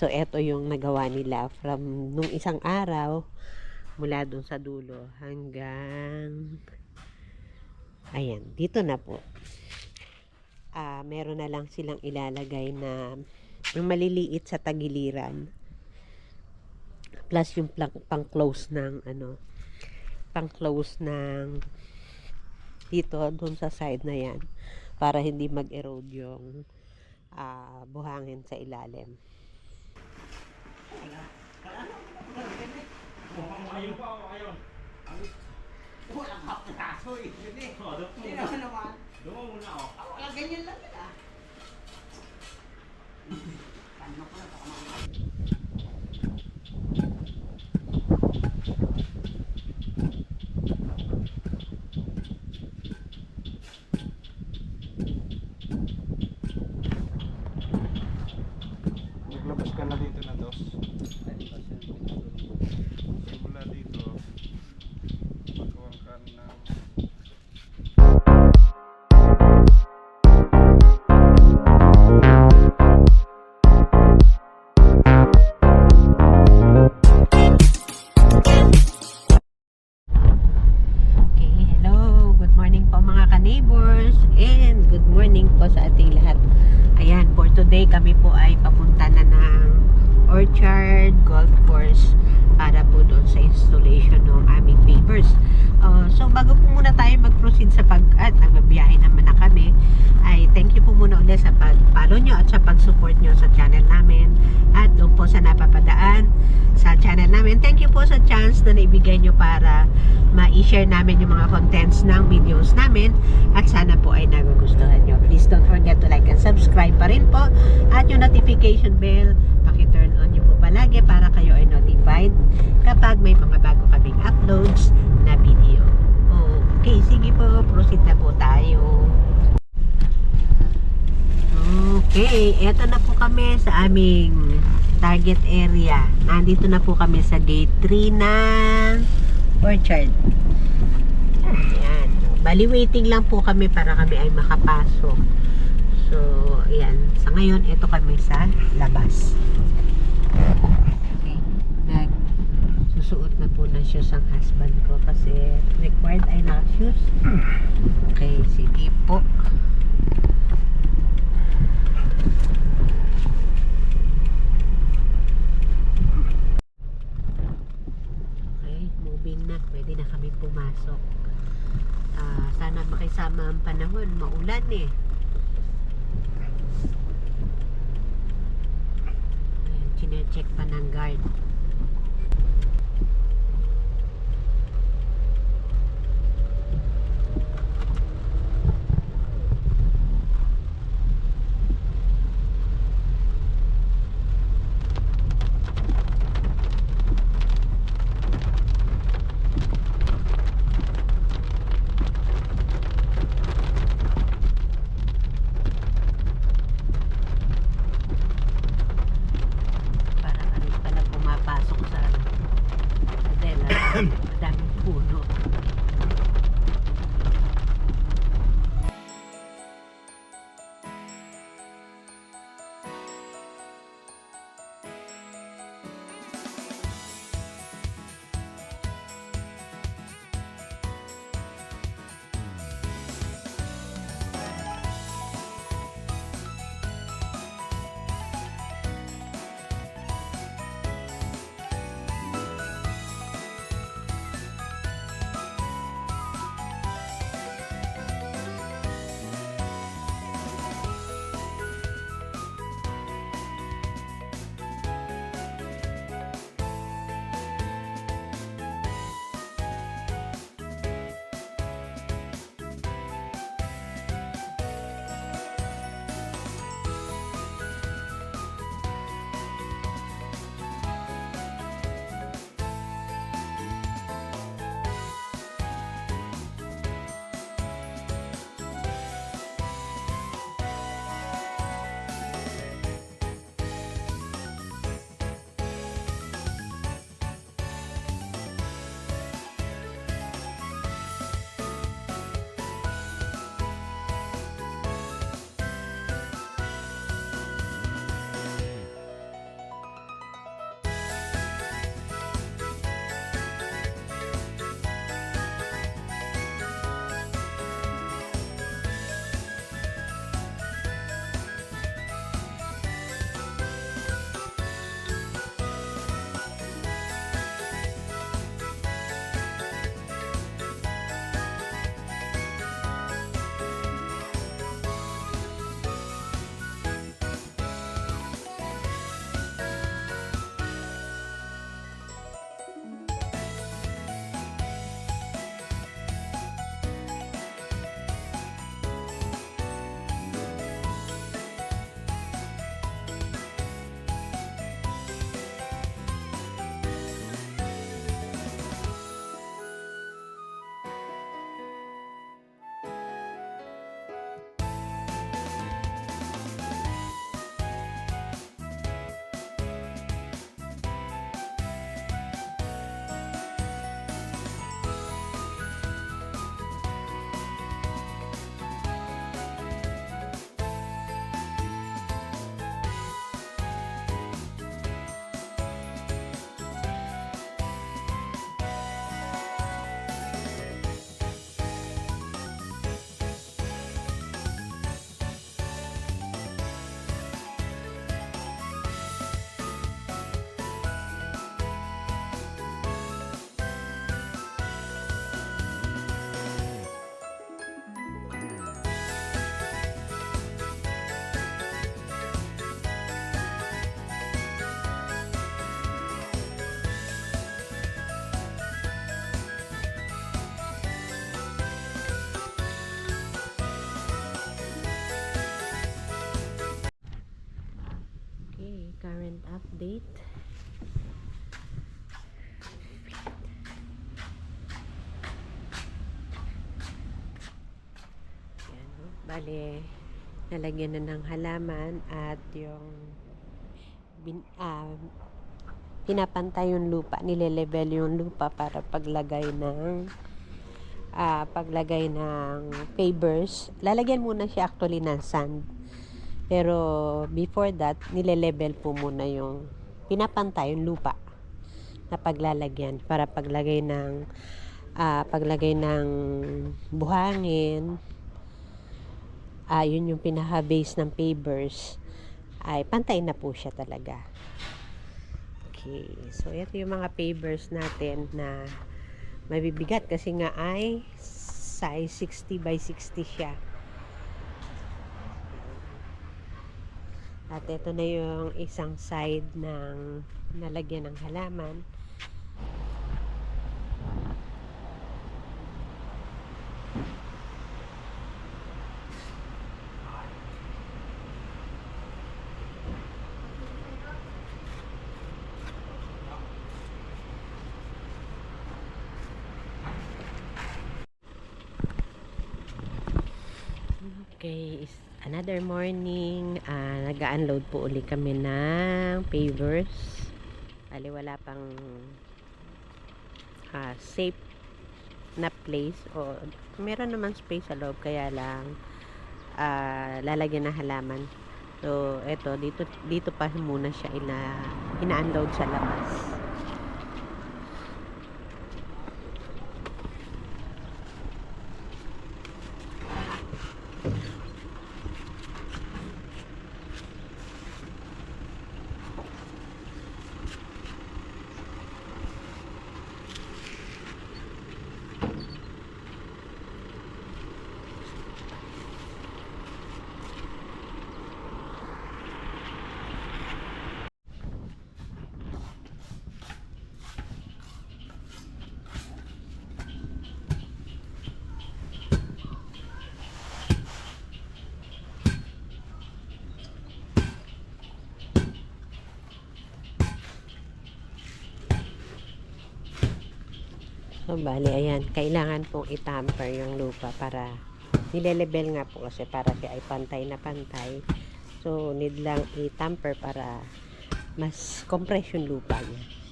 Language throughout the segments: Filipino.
So, eto yung nagawa nila from nung isang araw mula dun sa dulo hanggang ayan, dito na po. Ah, meron na lang silang ilalagay na yung maliliit sa tagiliran. Plus yung pang- pang-close ng ano, pang-close ng dito dun sa side na yan para hindi mag-erode yung ah, buhangin sa ilalim. Walang kapraso eh. Yun eh. Oh, doon Hindi po sa ating lahat. Ayan, for today kami po ay papunta na ng Orchard Golf Course para po doon sa installation ng aming papers. Uh, so bago po muna tayo mag-proceed sa pag at nagbabiyahe naman na kami ay thank you po muna ulit sa pag-follow nyo at sa pag-support nyo sa channel namin at doon po sa napapadaan sa channel namin. Thank you po sa chance na naibigay nyo para ma-share namin yung mga contents ng videos namin at sana po ay nagugustuhan nyo. Please don't forget to like and subscribe pa rin po at yung notification bell po palagi para kayo ay notified kapag may mga bago kaming uploads na video. Okay, sige po, proceed na po tayo. Okay, eto na po kami sa aming target area. Nandito na po kami sa gate 3 ng Orchard. Ayan. Bali waiting lang po kami para kami ay makapasok. So, ayan. Sa ngayon, ito kami sa labas. Okay. Nag susuot na po ng shoes ang husband ko kasi required ay naka-shoes. Okay, sige po. Bale, nalagyan na ng halaman at yung bin, ah, pinapantay yung lupa, nilelevel yung lupa para paglagay ng ah, paglagay ng pavers. Lalagyan muna siya actually ng sand. Pero before that, nilelevel po muna yung pinapantay yung lupa na paglalagyan para paglagay ng ah, paglagay ng buhangin ah, yun yung pinaka-base ng pavers ay pantay na po siya talaga. Okay, so ito yung mga pavers natin na mabibigat kasi nga ay size 60 by 60 siya. At ito na yung isang side ng nalagyan ng halaman. Morning. ah nag-unload po uli kami ng pavers. Ali wala pang ah, safe na place o meron naman space sa loob kaya lang ah, lalagyan ng halaman. So, eto dito dito pa muna siya ina ina-unload sa labas. So, bali, ayan, kailangan pong itamper yung lupa para nilelevel nga po kasi para siya ay pantay na pantay. So, need lang itamper para mas compress yung lupa niya.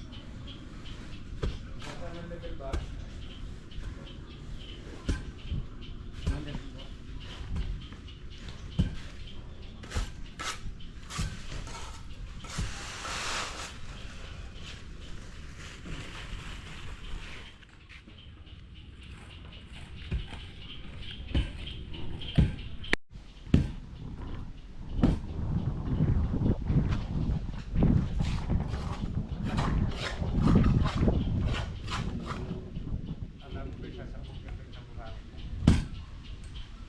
Alam ko yung sasabog ka rin sa buhangin.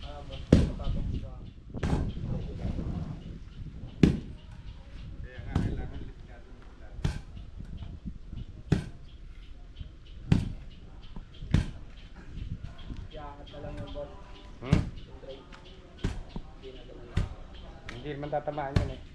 Ah, basta matatong sa... Kaya nga kailangan litigado ng dati. Hmm? Hindi naman tatamaan yun eh. Kasi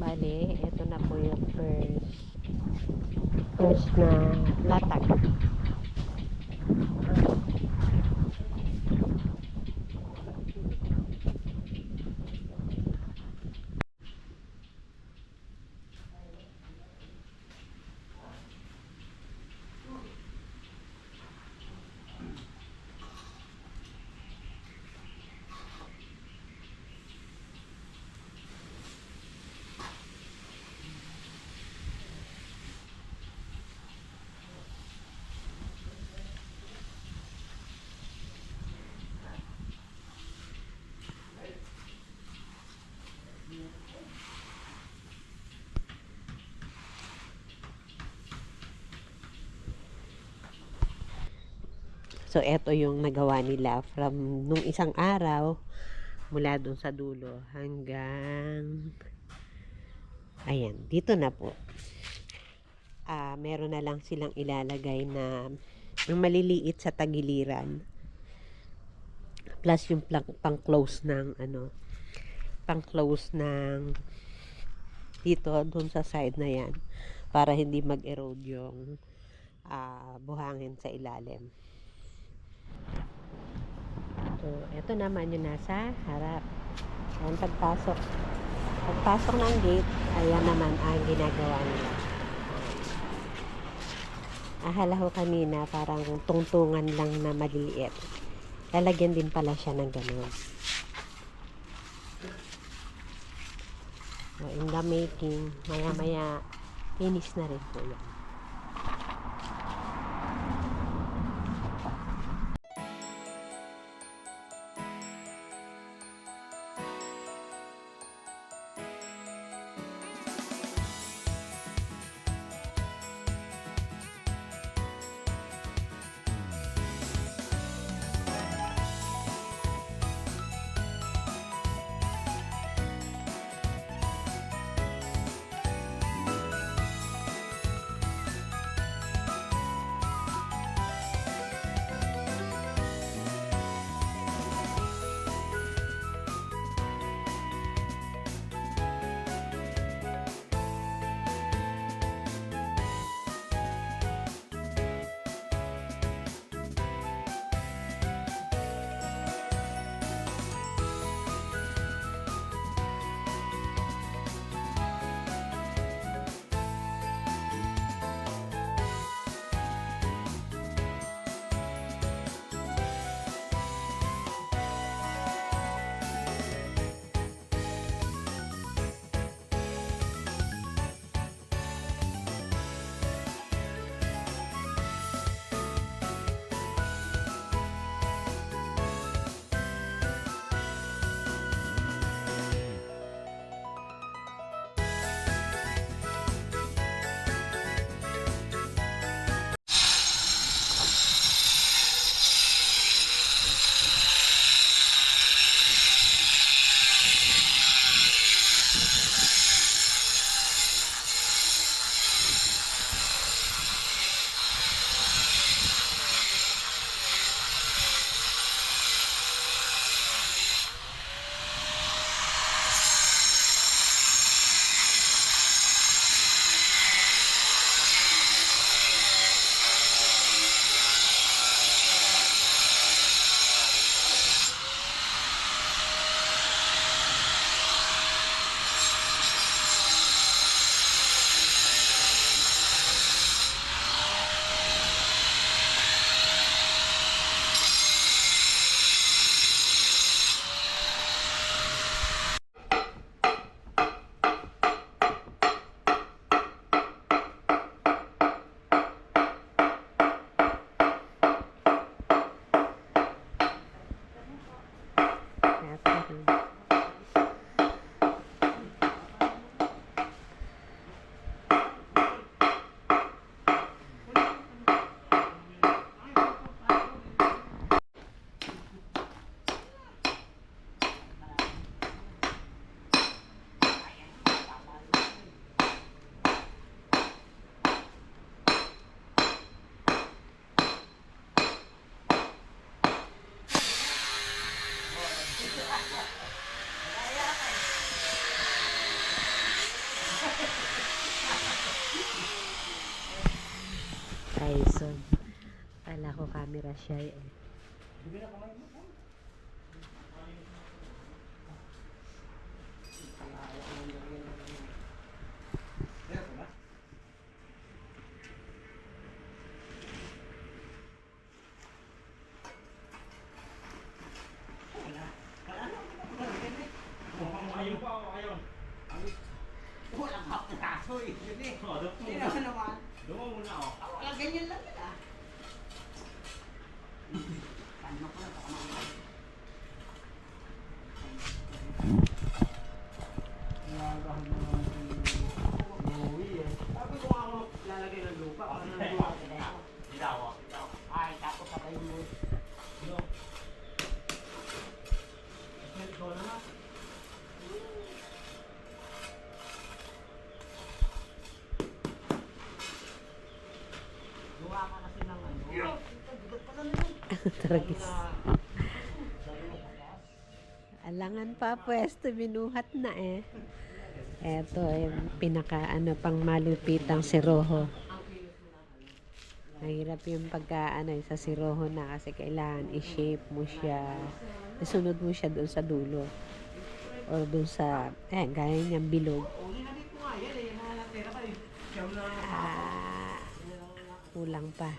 bali, ito na po yung first. First na So, eto yung nagawa nila from nung isang araw mula dun sa dulo hanggang ayan, dito na po. Ah, meron na lang silang ilalagay na yung maliliit sa tagiliran. Plus yung pang, pang-close ng ano, pang-close ng dito, dun sa side na yan para hindi mag-erode yung ah, buhangin sa ilalim. So, ito naman yung nasa harap. Ayan, pagpasok. Pagpasok ng gate, ayan naman ang ginagawa nila. Ahala ko kanina, parang tungtungan lang na maliliit. Lalagyan din pala siya ng ganun. So, in the making, maya-maya, finish na rin po yan. camera siya eh. Ragis. Ah. Alangan pa pwesto, minuhat na eh. Eto, yung pinaka ano, pang malupitang siroho. Mahirap yung pagka ano, eh, sa siroho na kasi kailangan i-shape mo siya. Isunod mo siya doon sa dulo. O doon sa, eh, gaya niyang bilog. Ah, kulang pa.